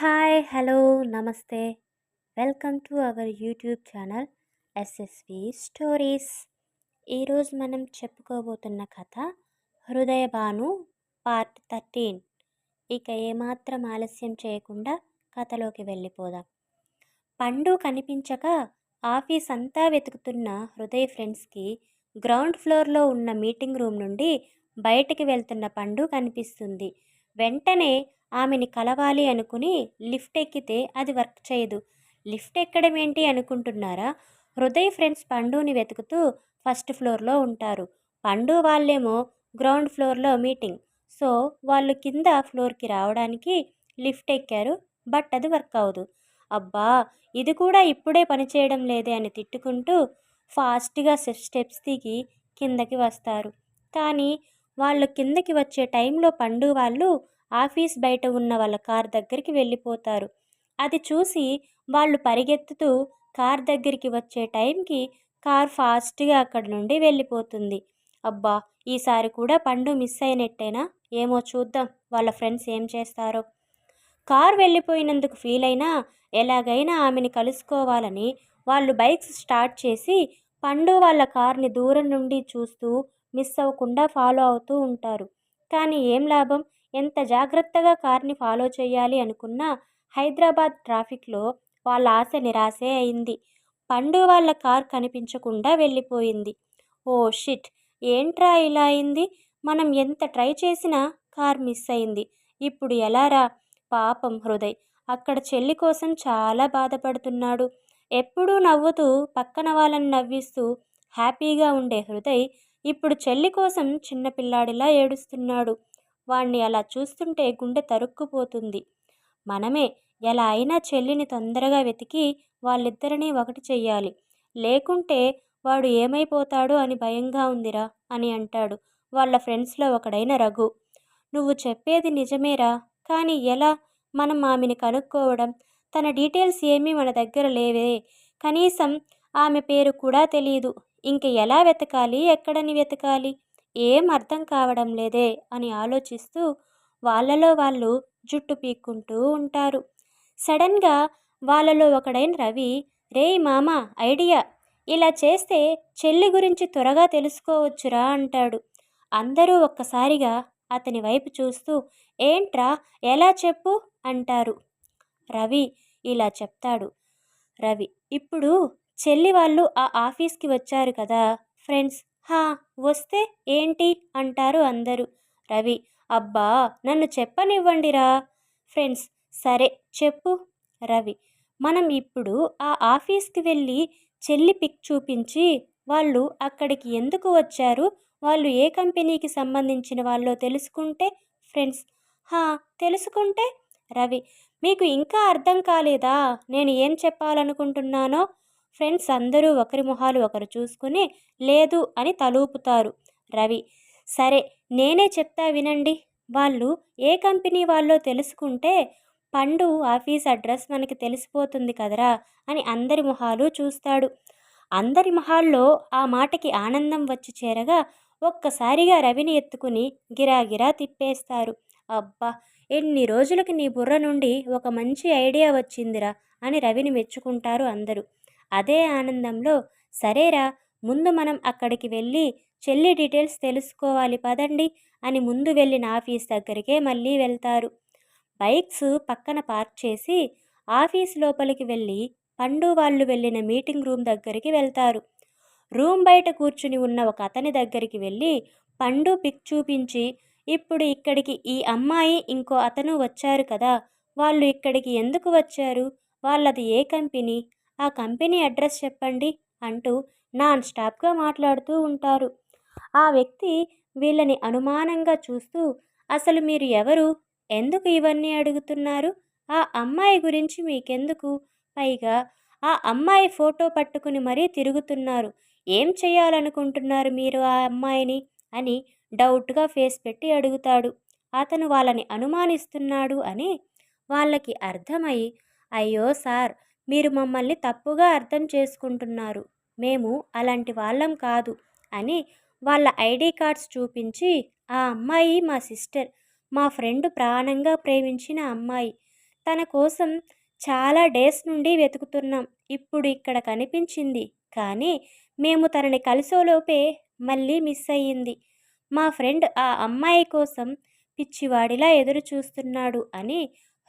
Hi hello నమస్తే welcome to our YouTube channel SSV stories ఈరోజు మనం చెప్పుకోబోతున్న కథ హృదయ భాను పార్ట్ థర్టీన్ ఇక ఏమాత్రం ఆలస్యం చేయకుండా కథలోకి వెళ్ళిపోదాం. పండు కనిపించక ఆఫీస్ అంతా వెతుకుతున్న హృదయ ఫ్రెండ్స్కి గ్రౌండ్ ఫ్లోర్లో ఉన్న మీటింగ్ రూమ్ నుండి బయటికి వెళ్తున్న పండు కనిపిస్తుంది. వెంటనే ఆమెని కలవాలి అనుకుని లిఫ్ట్ ఎక్కితే అది వర్క్ చేయదు. లిఫ్ట్ ఎక్కడం ఏంటి అనుకుంటున్నారా? హృదయ్ ఫ్రెండ్స్ పండుని వెతుకుతూ ఫస్ట్ ఫ్లోర్లో ఉంటారు. పండు వాళ్ళేమో గ్రౌండ్ ఫ్లోర్లో మీటింగ్. సో వాళ్ళు కింద ఫ్లోర్కి రావడానికి లిఫ్ట్ ఎక్కారు బట్ అది వర్క్ అవ్వదు. అబ్బా! ఇది కూడా ఇప్పుడే పనిచేయడం లేదే అని తిట్టుకుంటూ ఫాస్ట్గా స్టెప్స్ దిగి కిందకి వస్తారు. కానీ వాళ్ళు కిందకి వచ్చే టైంలో పండు వాళ్ళు ఆఫీస్ బయట ఉన్న వాళ్ళ కార్ దగ్గరికి వెళ్ళిపోతారు. అది చూసి వాళ్ళు పరిగెత్తుతూ కార్ దగ్గరికి వచ్చే టైంకి కార్ ఫాస్ట్గా అక్కడ నుండి వెళ్ళిపోతుంది. అబ్బా! ఈసారి కూడా పండు మిస్ అయినట్టేనా? ఏమో చూద్దాం వాళ్ళ ఫ్రెండ్స్ ఏం చేస్తారో. కార్ వెళ్ళిపోయినందుకు ఫీల్ అయినా ఎలాగైనా ఆమెని కలుసుకోవాలని వాళ్ళు బైక్స్ స్టార్ట్ చేసి పండు వాళ్ళ కార్ని దూరం నుండి చూస్తూ మిస్ అవ్వకుండా ఫాలో అవుతూ ఉంటారు. కానీ ఏం లాభం? ఎంత జాగ్రత్తగా కార్ని ఫాలో చేయాలి అనుకున్నా హైదరాబాద్ ట్రాఫిక్లో వాళ్ళ ఆశ నిరాశే అయింది. పండు వాళ్ళ కార్ కనిపించకుండా వెళ్ళిపోయింది. Oh shit! ఏంట్రా ఇలా అయింది? మనం ఎంత ట్రై చేసినా కార్ మిస్ అయింది. ఇప్పుడు ఎలారా పాపం హృదయ్! అక్కడ చెల్లి కోసం చాలా బాధపడుతున్నాడు. ఎప్పుడూ నవ్వుతూ పక్కన వాళ్ళని నవ్విస్తూ హ్యాపీగా ఉండే హృదయ్ ఇప్పుడు చెల్లి కోసం చిన్నపిల్లాడిలా ఏడుస్తున్నాడు. వాణ్ణి అలా చూస్తుంటే గుండె తరుక్కుపోతుంది. మనమే ఎలా అయినా చెల్లిని తొందరగా వెతికి వాళ్ళిద్దరినీ ఒకటి చెయ్యాలి. లేకుంటే వాడు ఏమైపోతాడు అని భయంగా ఉందిరా అని అంటాడు వాళ్ళ ఫ్రెండ్స్లో ఒకడైన రఘు. నువ్వు చెప్పేది నిజమేరా? కానీ ఎలా? మనం ఆమెని కనుక్కోవడం తన డీటెయిల్స్ ఏమీ మన దగ్గర లేవే. కనీసం ఆమె పేరు కూడా తెలియదు ఇంక ఎలా వెతకాలి? ఎక్కడని వెతకాలి? ఏం అర్థం కావడం లేదే అని ఆలోచిస్తూ వాళ్ళలో వాళ్ళు జుట్టు పీక్కుంటూ ఉంటారు. సడన్గా వాళ్ళలో ఒకడైన రవి రేయ్ మామ ఐడియా! ఇలా చేస్తే చెల్లి గురించి త్వరగా తెలుసుకోవచ్చురా అంటాడు. అందరూ ఒక్కసారిగా అతని వైపు చూస్తూ ఏంట్రా ఎలా చెప్పు? అంటారు. రవి ఇలా చెప్తాడు. రవి ఇప్పుడు చెల్లి వాళ్ళు ఆ ఆఫీస్కి వచ్చారు కదా ఫ్రెండ్స్ హా వస్తే ఏంటి? అంటారు అందరూ. రవి అబ్బా నన్ను చెప్పనివ్వండిరా. ఫ్రెండ్స్ సరే చెప్పు. రవి మనం ఇప్పుడు ఆ ఆఫీస్కి వెళ్ళి చెల్లి పిక్ చూపించి వాళ్ళు అక్కడికి ఎందుకు వచ్చారు? వాళ్ళు ఏ కంపెనీకి సంబంధించిన వాళ్ళో తెలుసుకుంటే ఫ్రెండ్స్. హా తెలుసుకుంటే? రవి మీకు ఇంకా అర్థం కాలేదా? నేను ఏం చెప్పాలనుకుంటున్నానో? ఫ్రెండ్స్ అందరూ ఒకరి మొహాలు ఒకరు చూసుకుని లేదు అని తలూపుతారు. రవి సరే నేనే చెప్తా వినండి. వాళ్ళు ఏ కంపెనీ వాళ్ళో తెలుసుకుంటే పండు ఆఫీస్ అడ్రస్ మనకి తెలిసిపోతుంది కదరా అని అందరి మొహాలు చూస్తాడు. అందరి మొహాల్లో ఆ మాటకి ఆనందం వచ్చి చేరగా ఒక్కసారిగా రవిని ఎత్తుకుని గిరాగిరా తిప్పేస్తారు. అబ్బా ఎన్ని రోజులకి నీ బుర్ర నుండి ఒక మంచి ఐడియా వచ్చిందిరా అని రవిని మెచ్చుకుంటారు అందరూ. అదే ఆనందంలో సరేరా ముందు మనం అక్కడికి వెళ్ళి చెల్లి డీటెయిల్స్ తెలుసుకోవాలి పదండి అని ముందు వెళ్ళిన ఆఫీస్ దగ్గరికే మళ్ళీ వెళ్తారు. బైక్స్ పక్కన పార్క్ చేసి ఆఫీస్ లోపలికి వెళ్ళి పండు వాళ్ళు వెళ్ళిన మీటింగ్ రూమ్ దగ్గరికి వెళ్తారు. రూమ్ బయట కూర్చుని ఉన్న ఒక అతని దగ్గరికి వెళ్ళి పండు పిక్ చూపించి ఇప్పుడు ఇక్కడికి ఈ అమ్మాయి ఇంకో అతను వచ్చారు కదా వాళ్ళు ఇక్కడికి ఎందుకు వచ్చారు? వాళ్ళది ఏ కంపెనీ? ఆ కంపెనీ అడ్రస్ చెప్పండి అంటూ నాన్ స్టాప్గా మాట్లాడుతూ ఉంటారు. ఆ వ్యక్తి వీళ్ళని అనుమానంగా చూస్తూ అసలు మీరు ఎవరు? ఎందుకు ఇవన్నీ అడుగుతున్నారు? ఆ అమ్మాయి గురించి మీకెందుకు? పైగా ఆ అమ్మాయి ఫోటో పట్టుకుని మరీ తిరుగుతున్నారు. ఏం చేయాలనుకుంటున్నారు మీరు ఆ అమ్మాయిని? అని డౌట్గా ఫేస్ పెట్టి అడుగుతాడు. అతను వాళ్ళని అనుమానిస్తున్నాడు అని వాళ్ళకి అర్థమై అయ్యో సార్ మీరు మమ్మల్ని తప్పుగా అర్థం చేసుకుంటున్నారు. మేము అలాంటి వాళ్ళం కాదు అని వాళ్ళ ఐడి కార్డ్స్ చూపించి ఆ అమ్మాయి మా సిస్టర్ మా ఫ్రెండ్ ప్రాణంగా ప్రేమించిన అమ్మాయి. తన కోసం చాలా డేస్ నుండి వెతుకుతున్నాం. ఇప్పుడు ఇక్కడ కనిపించింది. కానీ మేము తనని కలిసోలోపే మళ్ళీ మిస్ అయ్యింది. మా ఫ్రెండ్ ఆ అమ్మాయి కోసం పిచ్చివాడిలా ఎదురు చూస్తున్నాడు అని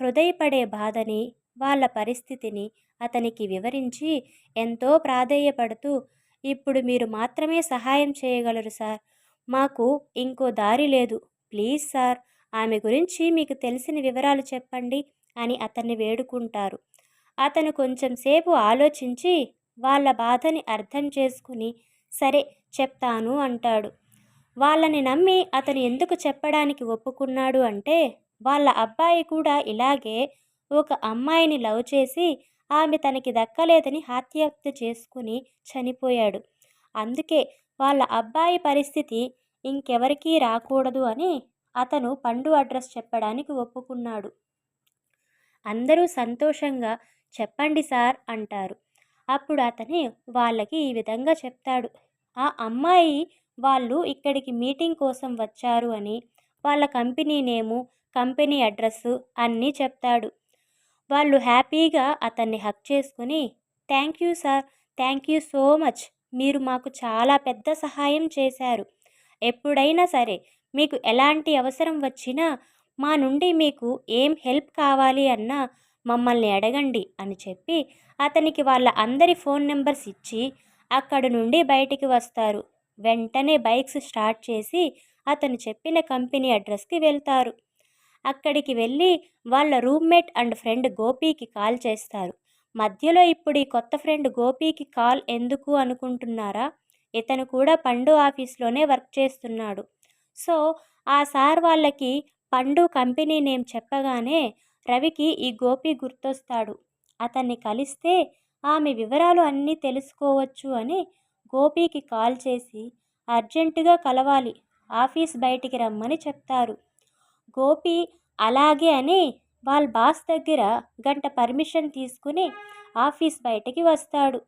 హృదయపడే బాధని వాళ్ళ పరిస్థితిని అతనికి వివరించి ఎంతో ప్రాధేయపడుతూ ఇప్పుడు మీరు మాత్రమే సహాయం చేయగలరు సార్. మాకు ఇంకో దారి లేదు. ప్లీజ్ సార్ ఆమె గురించి మీకు తెలిసిన వివరాలు చెప్పండి అని అతన్ని వేడుకుంటారు. అతను కొంచెంసేపు ఆలోచించి వాళ్ళ బాధని అర్థం చేసుకుని సరే చెప్తాను అంటాడు. వాళ్ళని నమ్మి అతను ఎందుకు చెప్పడానికి ఒప్పుకున్నాడు అంటే వాళ్ళ అబ్బాయి కూడా ఇలాగే ఒక అమ్మాయిని లవ్ చేసి ఆమె తనకి దక్కలేదని ఆత్మహత్య చేసుకుని చనిపోయాడు. అందుకే వాళ్ళ అబ్బాయి పరిస్థితి ఇంకెవరికీ రాకూడదు అని అతను పండు అడ్రస్ చెప్పడానికి ఒప్పుకున్నాడు. అందరూ సంతోషంగా చెప్పండి సార్ అంటారు. అప్పుడు అతని వాళ్ళకి ఈ విధంగా చెప్తాడు. ఆ అమ్మాయి వాళ్ళు ఇక్కడికి మీటింగ్ కోసం వచ్చారు అని వాళ్ళ కంపెనీ నేము కంపెనీ అడ్రస్సు అన్నీ చెప్తాడు. వాళ్ళు హ్యాపీగా అతన్ని హక్ చేసుకుని thank you sir thank you so much. మీరు మాకు చాలా పెద్ద సహాయం చేశారు. ఎప్పుడైనా సరే మీకు ఎలాంటి అవసరం వచ్చినా మా నుండి మీకు ఏం హెల్ప్ కావాలి అన్నా మమ్మల్ని అడగండి అని చెప్పి అతనికి వాళ్ళ అందరి ఫోన్ నెంబర్స్ ఇచ్చి అక్కడ నుండి బయటికి వస్తారు. వెంటనే బైక్స్ స్టార్ట్ చేసి అతను చెప్పిన కంపెనీ అడ్రస్కి వెళ్తారు. అక్కడికి వెళ్ళి వాళ్ళ రూమ్మేట్ అండ్ ఫ్రెండ్ గోపీకి కాల్ చేస్తారు. మధ్యలో ఇప్పుడు ఈ కొత్త ఫ్రెండ్ గోపీకి కాల్ ఎందుకు అనుకుంటున్నారా? ఇతను కూడా పండు ఆఫీస్లోనే వర్క్ చేస్తున్నాడు. సో ఆ సార్ వాళ్ళకి పండు కంపెనీ నేమ్ చెప్పగానే రవికి ఈ గోపి గుర్తొస్తాడు. అతన్ని కలిస్తే ఆమె వివరాలు అన్నీ తెలుసుకోవచ్చు అని గోపీకి కాల్ చేసి అర్జెంటుగా కలవాలి ఆఫీస్ బయటికి రమ్మని చెప్తారు. గోపి అలాగే అని వాళ్ళ బాస్ దగ్గర గంట పర్మిషన్ తీసుకుని ఆఫీస్ బయటికి వస్తాడు.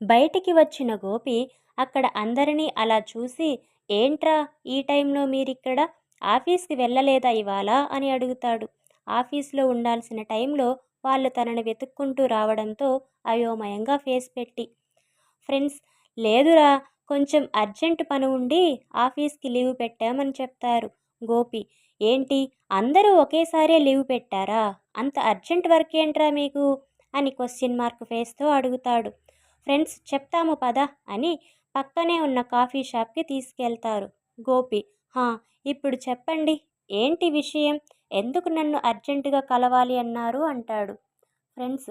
బయటికి వచ్చిన గోపి అక్కడ అందరినీ అలా చూసి ఏంట్రా ఈ టైంలో మీరిక్కడ? ఆఫీస్కి వెళ్ళలేదా ఇవాళ? అని అడుగుతాడు. ఆఫీస్లో ఉండాల్సిన టైంలో వాళ్ళు తనని వెతుక్కుంటూ రావడంతో అయోమయంగా ఫేస్ పెట్టి ఫ్రెండ్స్ లేదురా కొంచెం అర్జెంట్ పని ఉండి ఆఫీస్కి లీవ్ పెట్టామని చెప్తారు గోపి. ఏంటి? అందరూ ఒకేసారే లీవ్ పెట్టారా? అంత అర్జెంట్ వర్క్ ఏంట్రా మీకు? అని క్వశ్చన్ మార్క్ ఫేస్తో అడుగుతాడు. ఫ్రెండ్స్ చెప్తాము పద అని పక్కనే ఉన్న కాఫీ షాప్కి తీసుకెళ్తారు. గోపి హా ఇప్పుడు చెప్పండి. ఏంటి విషయం? ఎందుకు నన్ను అర్జెంటుగా కలవాలి అన్నారు అంటాడు. ఫ్రెండ్స్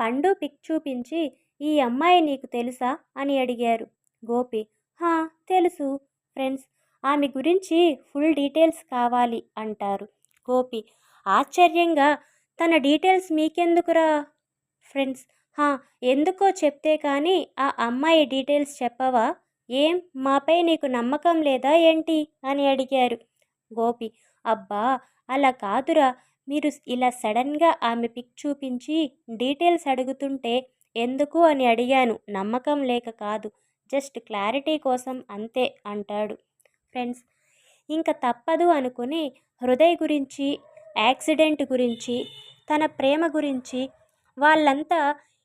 పండు పిక్ చూపించి ఈ అమ్మాయి నీకు తెలుసా? అని అడిగారు. గోపి హా తెలుసు. ఫ్రెండ్స్ ఆమె గురించి ఫుల్ డీటెయిల్స్ కావాలి అంటారు గోపి. ఆశ్చర్యంగా తన డీటెయిల్స్ మీకెందుకురా ఫ్రెండ్స్? హా ఎందుకో చెప్తే కానీ ఆ అమ్మాయి డీటెయిల్స్ చెప్పవా? ఏం? మాపై నీకు నమ్మకం లేదా ఏంటి? అని అడిగారు గోపి. అబ్బా అలా కాదురా. మీరు ఇలా సడన్గా ఆమె పిక్ చూపించి డీటెయిల్స్ అడుగుతుంటే ఎందుకు అని అడిగాను. నమ్మకం లేక కాదు. జస్ట్ క్లారిటీ కోసం అంతే అంటాడు. ఫ్రెండ్స్. ఇంకా తప్పదు అనుకుని హృదయ్ గురించి యాక్సిడెంట్ గురించి తన ప్రేమ గురించి వాళ్ళంతా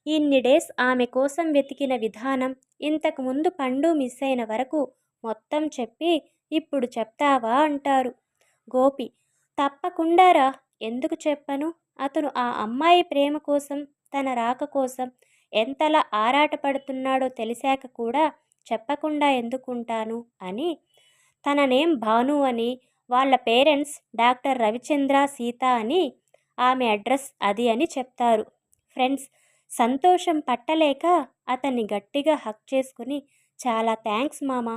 ఇన్ని డేస్ ఆమె కోసం వెతికిన విధానం ఇంతకు ముందు పండు మిస్ అయిన వరకు మొత్తం చెప్పి ఇప్పుడు చెప్తావా అంటారు. గోపి తప్పకుండారా ఎందుకు చెప్పను? అతను ఆ అమ్మాయి ప్రేమ కోసం తన రాక కోసం ఎంతలా ఆరాటపడుతున్నాడో తెలిసాక కూడా చెప్పకుండా ఎందుకుంటాను అని తన నేమ్ భాను అని వాళ్ళ పేరెంట్స్ డాక్టర్ రవిచంద్ర సీత అని ఆమె అడ్రస్ అది అని చెప్తారు. ఫ్రెండ్స్ సంతోషం పట్టలేక అతన్ని గట్టిగా హక్ చేసుకుని చాలా థ్యాంక్స్ మామ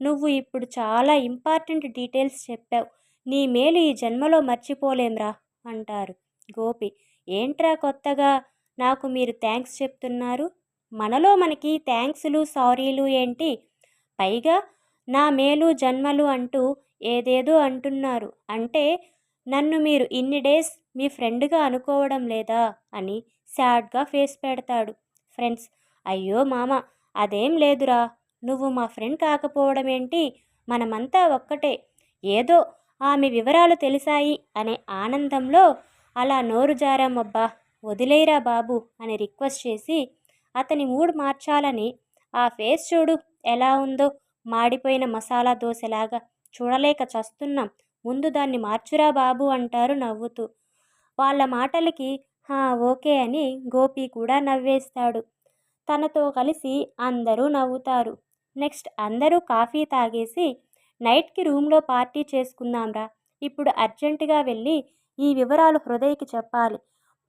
నువ్వు ఇప్పుడు చాలా ఇంపార్టెంట్ డీటెయిల్స్ చెప్పావు. నీ మేలు ఈ జన్మలో మర్చిపోలేంరా అంటారు. గోపి ఏంట్రా కొత్తగా నాకు మీరు థ్యాంక్స్ చెప్తున్నారు? మనలో మనకి థ్యాంక్స్లు సారీలు ఏంటి? పైగా నా మేలు జన్మలు అంటూ ఏదేదో అంటున్నారు. అంటే నన్ను మీరు ఇన్ని డేస్ మీ ఫ్రెండ్గా అనుకోవడం లేదా? అని సాడ్గా ఫేస్ పెడతాడు. ఫ్రెండ్స్ అయ్యో మామ అదేం లేదురా. నువ్వు మా ఫ్రెండ్ కాకపోవడం ఏంటి మనమంతా ఒక్కటే. ఏదో ఆమె వివరాలు తెలిసాయి అనే ఆనందంలో అలా నోరు జారామబ్బా వదిలేరా బాబు అని రిక్వెస్ట్ చేసి అతని మూడ్ మార్చాలని ఆ ఫేస్ చూడు ఎలా ఉందో మాడిపోయిన మసాలా దోశలాగా చూడలేక చస్తున్నాం. ముందు దాన్ని మార్చురా బాబు అంటారు నవ్వుతూ. వాళ్ళ మాటలకి హా ఓకే అని గోపి కూడా నవ్వేస్తాడు. తనతో కలిసి అందరూ నవ్వుతారు. నెక్స్ట్ అందరూ కాఫీ తాగేసి నైట్కి రూమ్లో పార్టీ చేసుకుందాంరా. ఇప్పుడు అర్జెంటుగా వెళ్ళి ఈ వివరాలు హృదయకి చెప్పాలి.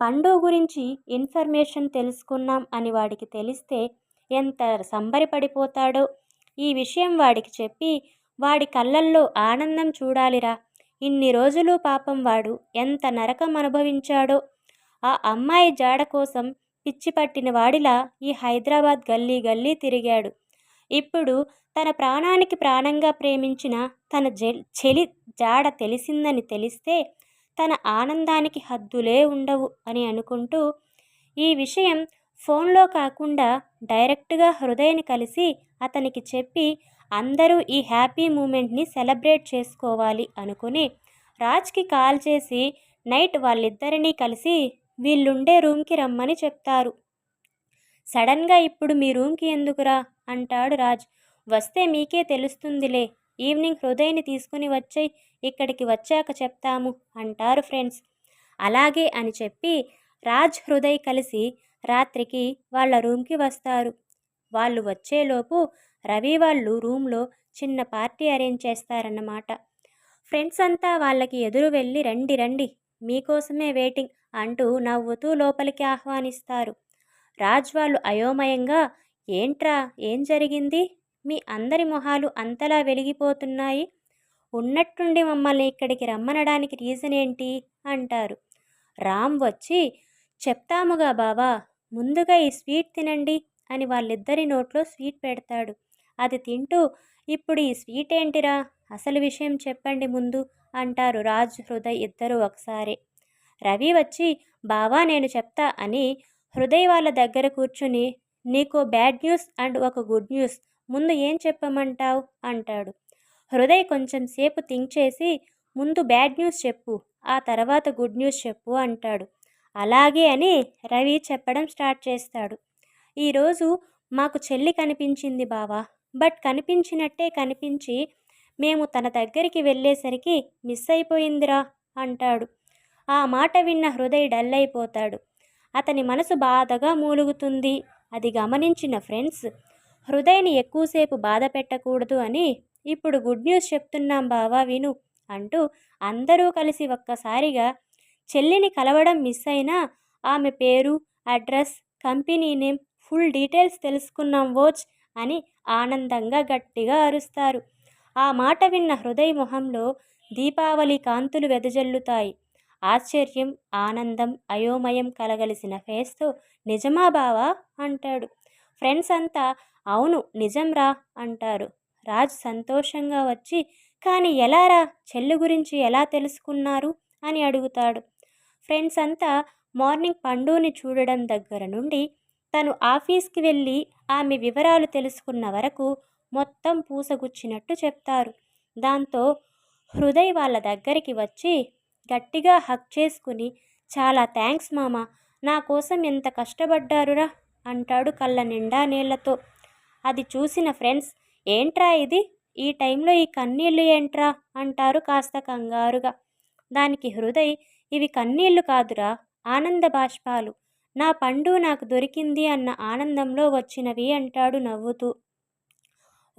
పండు గురించి ఇన్ఫర్మేషన్ తెలుసుకున్నాం అని వాడికి తెలిస్తే ఎంత సంబరపడిపోతాడో. ఈ విషయం వాడికి చెప్పి వాడి కళ్ళల్లో ఆనందం చూడాలిరా. ఇన్ని రోజులు పాపం వాడు ఎంత నరకం అనుభవించాడో. ఆ అమ్మాయి జాడ కోసం పిచ్చి పట్టిన వాడిలా ఈ హైదరాబాద్ గల్లీ గల్లీ తిరిగాడు. ఇప్పుడు తన ప్రాణానికి ప్రాణంగా ప్రేమించిన తన చెలి జాడ తెలిసిందని తెలిస్తే తన ఆనందానికి హద్దులే ఉండవు అని అనుకుంటూ ఈ విషయం ఫోన్లో కాకుండా డైరెక్ట్గా హృదయని కలిసి అతనికి చెప్పి అందరూ ఈ హ్యాపీ మూమెంట్ని సెలబ్రేట్ చేసుకోవాలి అనుకుని రాజ్కి కాల్ చేసి నైట్ వాళ్ళిద్దరినీ కలిసి వీళ్ళుండే రూమ్కి రమ్మని చెప్తారు. సడన్గా ఇప్పుడు మీ రూమ్కి ఎందుకురా? అంటాడు రాజ్. వస్తే మీకే తెలుస్తుందిలే. ఈవినింగ్ హృదయని తీసుకుని వచ్చాయి. ఇక్కడికి వచ్చాక చెప్తాము అంటారు ఫ్రెండ్స్. అలాగే అని చెప్పి రాజ్ హృదయ్ కలిసి రాత్రికి వాళ్ళ రూమ్కి వస్తారు. వాళ్ళు వచ్చేలోపు రవి వాళ్ళు రూమ్లో చిన్న పార్టీ అరేంజ్ చేస్తారన్నమాట. ఫ్రెండ్స్ అంతా వాళ్ళకి ఎదురు వెళ్ళి రండి రండి మీకోసమే వెయిటింగ్ అంటూ నవ్వుతూ లోపలికి ఆహ్వానిస్తారు. రాజ్ వాళ్ళు అయోమయంగా ఏంట్రా ఏం జరిగింది? మీ అందరి మొహాలు అంతలా వెలిగిపోతున్నాయి. ఉన్నట్టుండి మమ్మల్ని ఇక్కడికి రమ్మనడానికి రీజన్ ఏంటి? అంటారు. రామ్ వచ్చి చెప్తాముగా బావా ముందుగా ఈ స్వీట్ తినండి. అని వాళ్ళిద్దరి నోట్లో స్వీట్ పెడతాడు. అది తింటూ ఇప్పుడు ఈ స్వీట్ ఏంటిరా? అసలు విషయం చెప్పండి ముందు అంటారు రాజ్ హృదయ్ ఇద్దరు ఒకసారి. రవి వచ్చి బావా నేను చెప్తా అని హృదయ్ వాళ్ళ దగ్గర కూర్చుని నీకు బ్యాడ్ న్యూస్ అండ్ ఒక గుడ్ న్యూస్ ముందు ఏం చెప్పమంటావు? అంటాడు. హృదయ్ కొంచెం సేపు థింక్ చేసి ముందు బ్యాడ్ న్యూస్ చెప్పు ఆ తర్వాత గుడ్ న్యూస్ చెప్పు అంటాడు. అలాగే అని రవి చెప్పడం స్టార్ట్ చేస్తాడు. ఈరోజు మాకు చెల్లి కనిపించింది బావా. బట్ కనిపించినట్టే కనిపించి మేము తన దగ్గరికి వెళ్ళేసరికి మిస్ అయిపోయిందిరా అంటాడు. ఆ మాట విన్న హృదయ్ డల్ అయిపోతాడు. అతని మనసు బాధగా మూలుగుతుంది. అది గమనించిన ఫ్రెండ్స్ హృదయని ఎక్కువసేపు బాధ పెట్టకూడదు అని ఇప్పుడు గుడ్ న్యూస్ చెప్తున్నాం బావా విను అంటూ అందరూ కలిసి ఒక్కసారిగా చెల్లిని కలవడం మిస్ అయినా ఆమె పేరు address company name full details తెలుసుకున్నాం వోచ్ అని ఆనందంగా గట్టిగా అరుస్తారు. ఆ మాట విన్న హృదయ మొహంలో దీపావళి కాంతులు వెదజల్లుతాయి. ఆశ్చర్యం ఆనందం అయోమయం కలగలిసిన ఫేస్తో నిజమా బావా? అంటాడు. ఫ్రెండ్స్ అంతా అవును నిజంరా అంటారు. రాజ్ సంతోషంగా వచ్చి కానీ ఎలారా చెల్లు గురించి ఎలా తెలుసుకున్నారు? అని అడుగుతాడు. ఫ్రెండ్స్ అంతా మార్నింగ్ పండుని చూడడం దగ్గర నుండి తను ఆఫీస్కి వెళ్ళి ఆమె వివరాలు తెలుసుకున్న వరకు మొత్తం పూసగుచ్చినట్టు చెప్తారు. దాంతో హృదయ్ వాళ్ళ దగ్గరికి వచ్చి గట్టిగా హక్ చేసుకుని చాలా థ్యాంక్స్ మామ నా కోసం ఎంత కష్టపడ్డారురా అంటాడు కళ్ళ నిండా నీళ్ళతో అది చూసిన ఫ్రెండ్స్ ఏంట్రా ఇది? ఈ టైంలో ఈ కన్నీళ్ళు ఏంట్రా? అంటారు కాస్త కంగారుగా. దానికి హృదయ్ ఇవి కన్నీళ్ళు కాదురా ఆనంద బాష్పాలు. నా పండు నాకు దొరికింది అన్న ఆనందంలో వచ్చినవి అంటాడు నవ్వుతూ.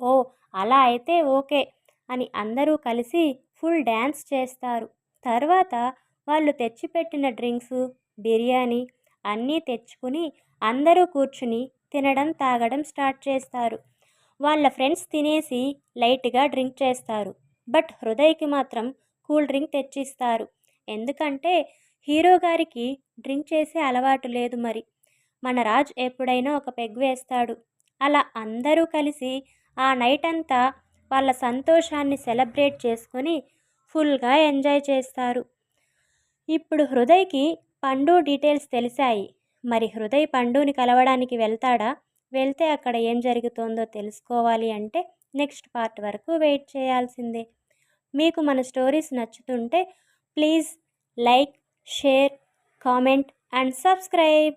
ఓ అలా అయితే ఓకే అని అందరూ కలిసి ఫుల్ డ్యాన్స్ చేస్తారు. తర్వాత వాళ్ళు తెచ్చిపెట్టిన డ్రింక్స్ బిర్యానీ అన్నీ తెచ్చుకుని అందరూ కూర్చుని తినడం తాగడం స్టార్ట్ చేస్తారు. వాళ్ళ ఫ్రెండ్స్ తినేసి లైట్గా డ్రింక్ చేస్తారు. బట్ హృదయ్కి మాత్రం కూల్ డ్రింక్ తెచ్చిస్తారు. ఎందుకంటే హీరో గారికి డ్రింక్ చేసే అలవాటు లేదు మరి. మన రాజ్ ఎప్పుడైనా ఒక పెగ్ వేస్తాడు. అలా అందరూ కలిసి ఆ నైట్ అంతా వాళ్ళ సంతోషాన్ని సెలబ్రేట్ చేసుకొని ఫుల్గా ఎంజాయ్ చేస్తారు. ఇప్పుడు హృదయ్కి పండు డీటెయిల్స్ తెలిసాయి. మరి హృదయ్ పండుని కలవడానికి వెళ్తాడా? వెళ్తే అక్కడ ఏం జరుగుతోందో తెలుసుకోవాలి అంటే నెక్స్ట్ పార్ట్ వరకు వెయిట్ చేయాల్సిందే. మీకు మన stories నచ్చుతుంటే please like share, comment and subscribe.